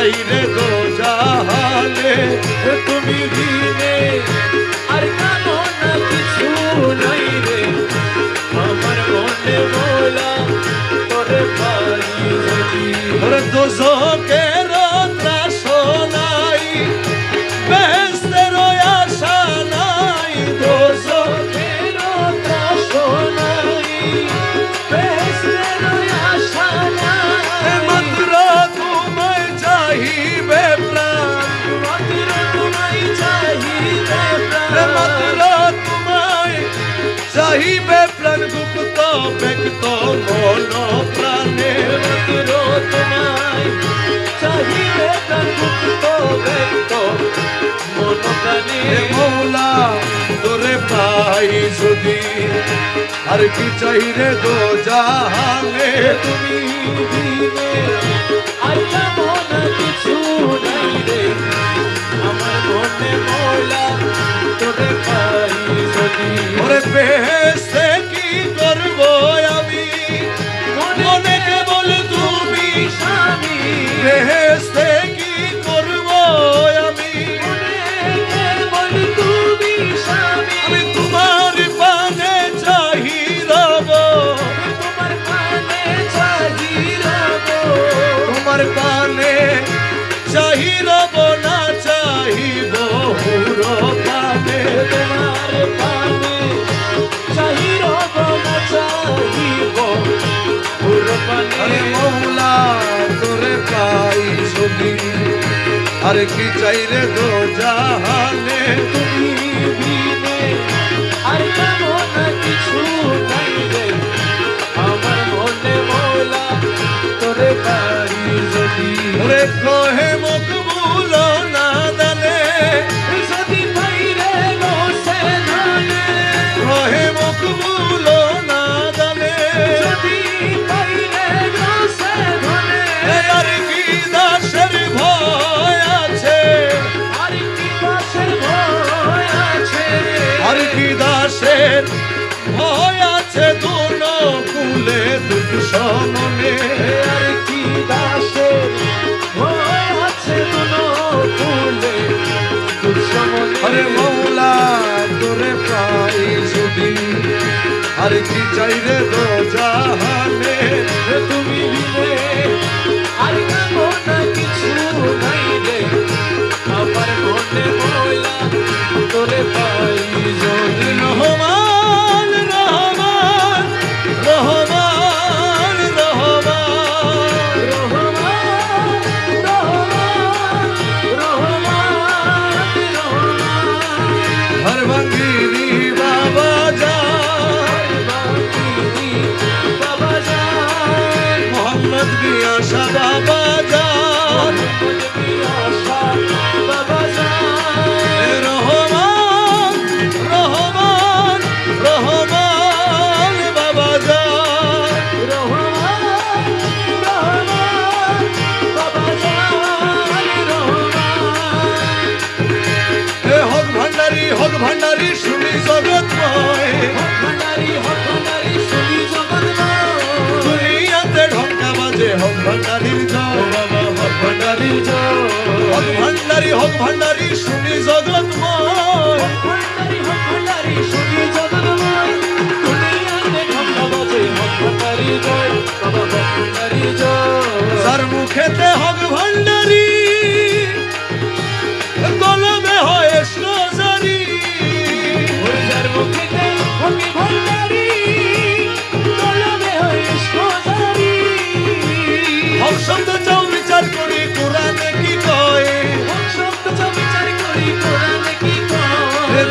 যাই রে দো জাহালে তুমি দিয়ে চাহিবে প্রাণ গুপ্ত ব্যক্ত মন প্রাণে মাত্র তোমায় চাহিবে প্রাণ মুক্ত ব্যক্ত মন প্রাণে মৌলা তোরে পাই যদি আর কি চাই রে গো জাহানে তুমি বিনে আর কেমন কিছু নাই রে আমার মনে মোলা তোরে পাই ওরে বেহেশতে কি করব আমি? মনে কেবল তুমি স্বামী। আরে মৌলা, তোরে পাই ছবি আর কি চাই রে গো জাহানে তুমি আর কেমন কিছু নাই রে। আমার মনে মৌলা, তোরে পাই যদি ওরে কহে মকবুল দাসের ভয় আছে দুন কুলে দুঃখ সমনে। আর কি দাসের ভয় আছে দুনো দুশ্মনে আরে মৌলা তোরে পাই যদি আর কি চাই রে গো জাহানে তুমি বিনে আর কেমন কিছু নাই রে। বাবা যান মোহাম্মদ বাবা যান বাবা যান বাবা যান রহমান রহমান ভান্ডারি হক ভান্ডারি শুনি জগৎ ভান্ডারি হক ভান্ডারি শুনি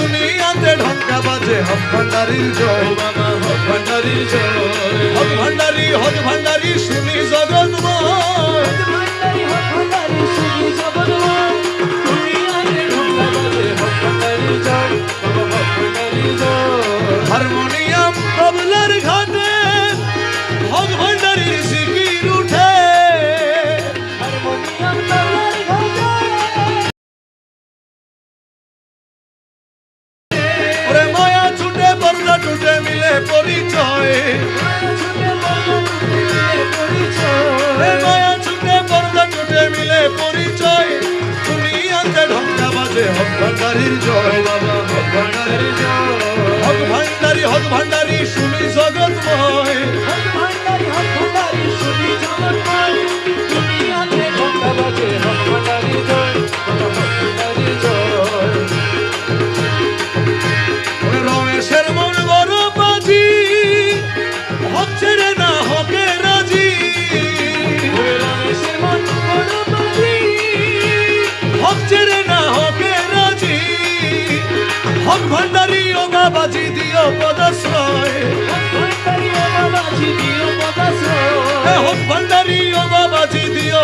দুনিয়াতে ঢঙ্কা বাজে হক ভান্ডারির জয়। বাবা হক জয়। হক ভান্ডারি হক ভান্ডারি শুনি জগৎময় হারমোনিয়াম হক ভান্ডারী শুনি জগৎময়। হক ভান্ডারী হক ভান্ডারী শুনি জগৎময়।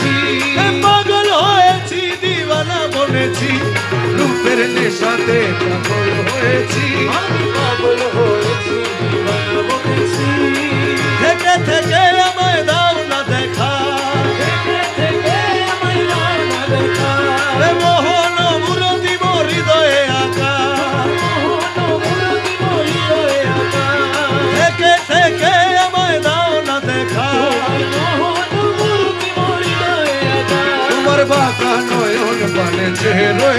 হয়েছি পাগল হয়েছি, দিওয়ানা বনেছি, রূপের নেশাতে পাগল হয়েছি। পাগল হয়েছি, দিওয়ানা বনেছি। থেকে থেকে দাও না দেখা। থেকে থেকে আমায় দাও না দেখা। থেকে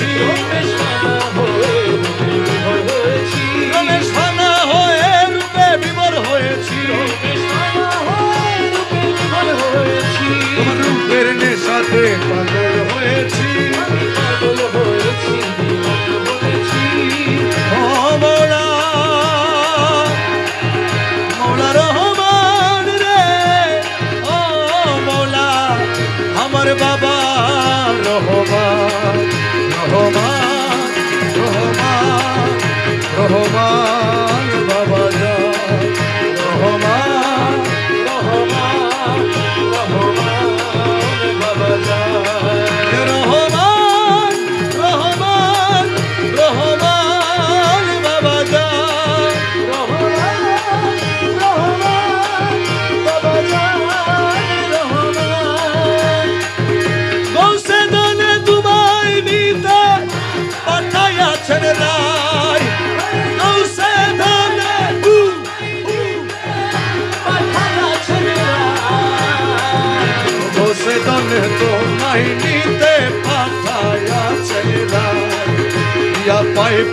you.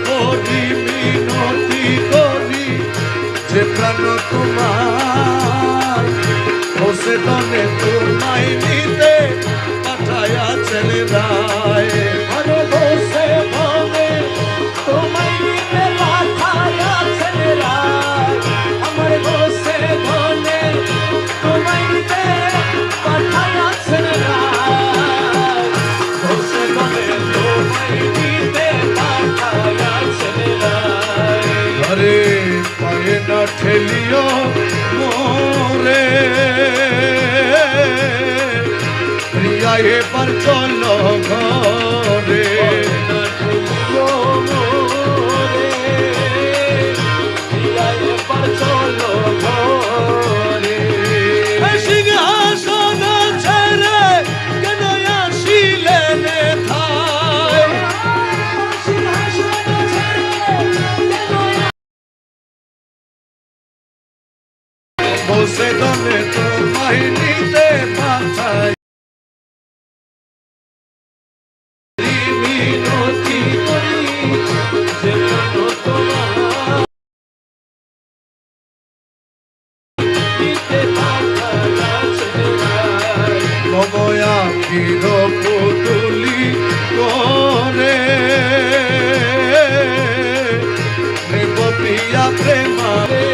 পরি মিনতি করি যে প্রাণ তোমার ও সে তোমায় নিতে পাঠায়া ছেলেরা ঠেলিও মোরে প্রিয়া এবার চলো ঘরে বসে দলে তো বাহিনীতে ক্ষীর পুতুলি করে নেব প্রেমারে